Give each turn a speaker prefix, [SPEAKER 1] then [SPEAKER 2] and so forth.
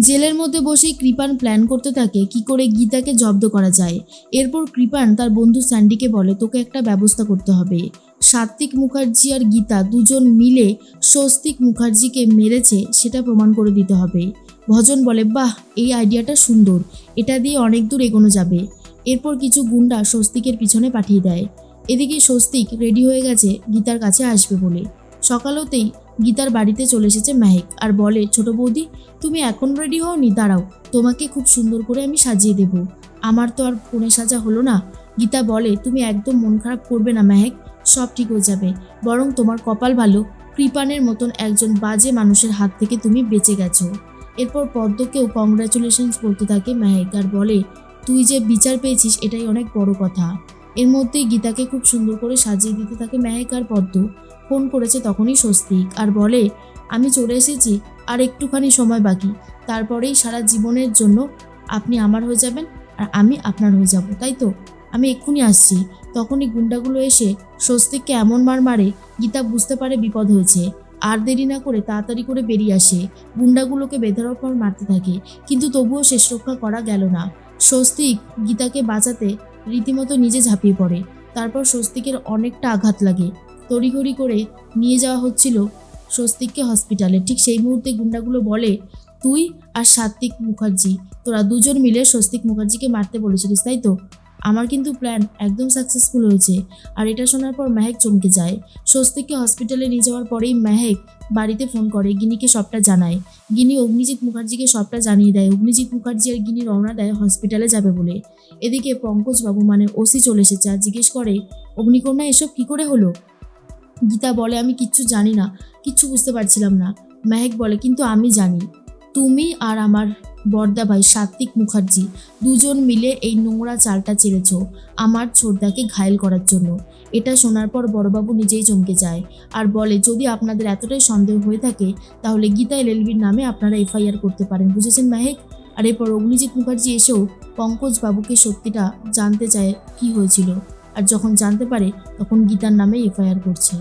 [SPEAKER 1] জেলের মধ্যে বসেই কৃপান প্ল্যান করতে থাকে, কি করে গীতাকে জব্দ করা যায়। এরপর কৃপান তার বন্ধু স্যান্ডিকে বলে, তোকে একটা ব্যবস্থা করতে হবে। সাত্বিক মুখার্জি আর গীতা দুজন মিলে স্বস্তিক মুখার্জিকে মেরেছে, সেটা প্রমাণ করে দিতে হবে। ভজন বলে, বাহ, এই আইডিয়াটা সুন্দর। এটা দিয়ে অনেক দূর এগোনো যাবে। এরপর কিছু গুন্ডা স্বস্তিকের পিছনে পাঠিয়ে দেয়। এদিকে স্বস্তিক রেডি হয়ে গেছে, গীতার কাছে আসবে বলে। সকাল হতেই গীতার বাড়িতে চলে এসেছে মেহেক আর বলে, ছোট বৌদি, তুমি এখন রেডি হওনি? দাঁড়াও, তোমাকে খুব সুন্দর করে আমি সাজিয়ে দেব। আমার তো আর ফোনে সাজা হলো না। গীতা বলে, তুমি একদম মন খারাপ করবে না মেহেক, সব ঠিক হয়ে যাবে। বরং তোমার কপাল ভালো, কৃপানের মতন একজন বাজে মানুষের হাত থেকে তুমি বেঁচে গেছো। এরপর পদ্মকেও কংগ্রাচুলেশনস বলতে থাকে মেহেক আর বলে, তুই যে বিচার পেয়েছিস, এটাই অনেক বড় কথা। এর মধ্যেই গীতাকে খুব সুন্দর করে সাজিয়ে দিতে থাকে মেহেক আর পদ্ম। ফোন করেছে তখনই স্বস্তিক আর বলে, আমি চলে এসেছি, আর একটুখানি সময় বাকি। তারপরেই সারা জীবনের জন্য আপনি আমার হয়ে যাবেন আর আমি আপনার হয়ে যাব, তাই তো? আমি এক্ষুনি আসছি। তখনই গুন্ডাগুলো এসে স্বস্তিককে এমন মার মারে, গীতা বুঝতে পারে বিপদ হয়েছে। আর দেরি না করে তাড়াতাড়ি করে বেরিয়ে আসে। গুন্ডাগুলোকে বেধড়ক পর মারতে থাকে, কিন্তু তবুও শেষ রক্ষা করা গেল না। স্বস্তিক গীতাকে বাঁচাতে রীতিমতো নিজে ঝাঁপিয়ে পড়ে। তারপর স্বস্তিকের অনেকটা আঘাত লাগে। তড়িঘড়ি করে নিয়ে যাওয়া হচ্ছিল স্বস্তিককে হসপিটালে। ঠিক সেই মুহূর্তে গুন্ডাগুলো বলে, তুই আর সাত্বিক মুখার্জি, তোরা দুজন মিলে স্বস্তিক মুখার্জিকে মারতে বলেছিলিস, তাই তো? আমার কিন্তু প্ল্যান একদম সাকসেসফুল হয়েছে। আর এটা শোনার পর মেহেক চমকে যায়। স্বস্তিককে হসপিটালে নিয়ে যাওয়ার পরেই মেহেক বাড়িতে ফোন করে, গিনিকে সবটা জানায়। গিনি অগ্নিজিৎ মুখার্জিকে সবটা জানিয়ে দেয়। অগ্নিজিৎ মুখার্জি আর গিনি রওনা দেয় হসপিটালে যাবে বলে। এদিকে পঙ্কজবাবু মানে ওসি চলে এসেছে আর জিজ্ঞেস করে, অগ্নিকন্যা, এসব কি করে হলো? গীতা বলে, আমি কিচ্ছু জানি না। কিচ্ছু বুঝতে পারছিলাম না। মেহেক বলে, কিন্তু আমি জানি। তুমি আর আমার বর্দা ভাই সাত্বিক মুখার্জি, দুজন মিলে এই নোংরা চালটা চেড়েছ, আমার ছোটদাকে ঘায়েল করার জন্য। এটা শোনার পর বড়বাবু নিজেই চমকে যায় আর বলে, যদি আপনাদের এতটাই সন্দেহ হয়ে থাকে, তাহলে গীতা এলএলবির নামে আপনারা এফআইআর করতে পারেন, বুঝেছেন মাহেক? আর এরপর অগ্নিজিৎ মুখার্জি এসেও পঙ্কজ বাবুকে সত্যিটা জানতে চায় কি হয়েছিল। আর যখন জানতে পারে, তখন গীতার নামে এফআইআর করছে।